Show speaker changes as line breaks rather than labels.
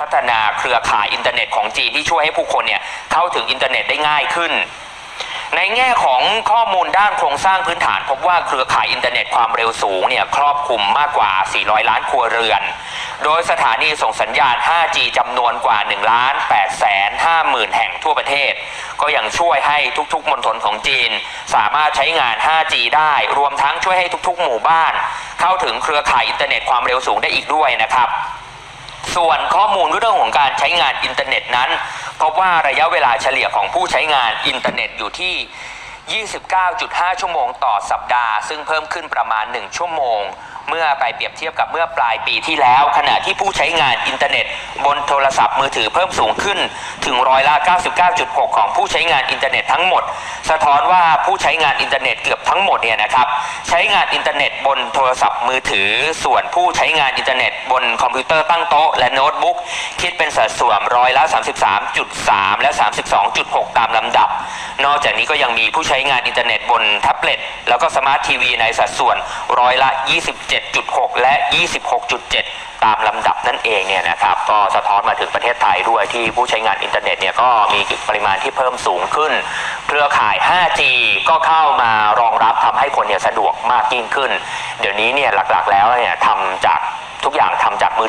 พัฒนาเครือข่ายอินเทอร์เน็ตของจีนที่ช่วยให้ผู้คนเนี่ยเข้าถึงอินเทอร์เน็ตได้ง่ายขึ้น ในแง่ของข้อมูลด้านโครงสร้างพื้นฐาน พบว่าเครือข่ายอินเทอร์เน็ตความเร็วสูงเนี่ยครอบคลุมมากกว่า 400 ล้านครัวเรือน โดยสถานีส่งสัญญาณ 5G จำนวนกว่า1ล้าน8แสน5หมื่นแห่งทั่วประเทศ ก็ยังช่วยให้ทุกๆมณฑลของจีน สามารถใช้งาน 5G ได้ รวมทั้งช่วยให้ทุกๆ หมู่บ้าน เข้าถึงเครือข่ายอินเทอร์เน็ตความเร็วสูงได้อีกด้วยนะครับ ส่วนข้อมูลเรื่องของการใช้งานอินเทอร์เน็ตนั้น พบว่าระยะเวลาเฉลี่ยของผู้ใช้งานอินเทอร์เน็ตอยู่ที่ 29.5 ชั่วโมงต่อสัปดาห์ ซึ่งเพิ่มขึ้นประมาณ 1 ชั่วโมง เมื่อไปเปรียบเทียบกับเมื่อปลายปีที่แล้ว ขณะที่ผู้ใช้งานอินเทอร์เน็ต บนโทรศัพท์มือถือเพิ่มสูงขึ้น ถึงร้อยละ 99.6 ของผู้ใช้งานอินเทอร์เน็ตทั้งหมด สะท้อนว่าผู้ใช้งานอินเทอร์เน็ตเกือบทั้งหมดเนี่ยนะครับใช้งานอินเทอร์เน็ตบนโทรศัพท์มือถือ ส่วนผู้ใช้งานอินเทอร์เน็ตบนคอมพิวเตอร์ตั้งโต๊ะและโน้ตบุ๊กคิดเป็นสัดส่วนร้อยละ 33.3 และ 32.6 ตามลำดับ นอกจากนี้ก็ยังมีผู้ใช้งานอินเทอร์เน็ตบนแท็บเล็ตแล้วก็สมาร์ททีวีในสัดส่วนร้อยละ17.6 และ 26.7 ตามลำดับนั่นเองเนี่ยนะครับก็สะท้อนมาถึงประเทศไทยด้วยที่ผู้ใช้งานอินเทอร์เน็ตเนี่ยก็มีปริมาณที่เพิ่มสูงขึ้น เครือข่าย 5G ก็เข้ามารองรับทำให้คนเนี่ยสะดวกมากยิ่งขึ้น เดี๋ยวนี้เนี่ยหลักๆแล้วเนี่ยทำจากทุกอย่างทำจากมือถือ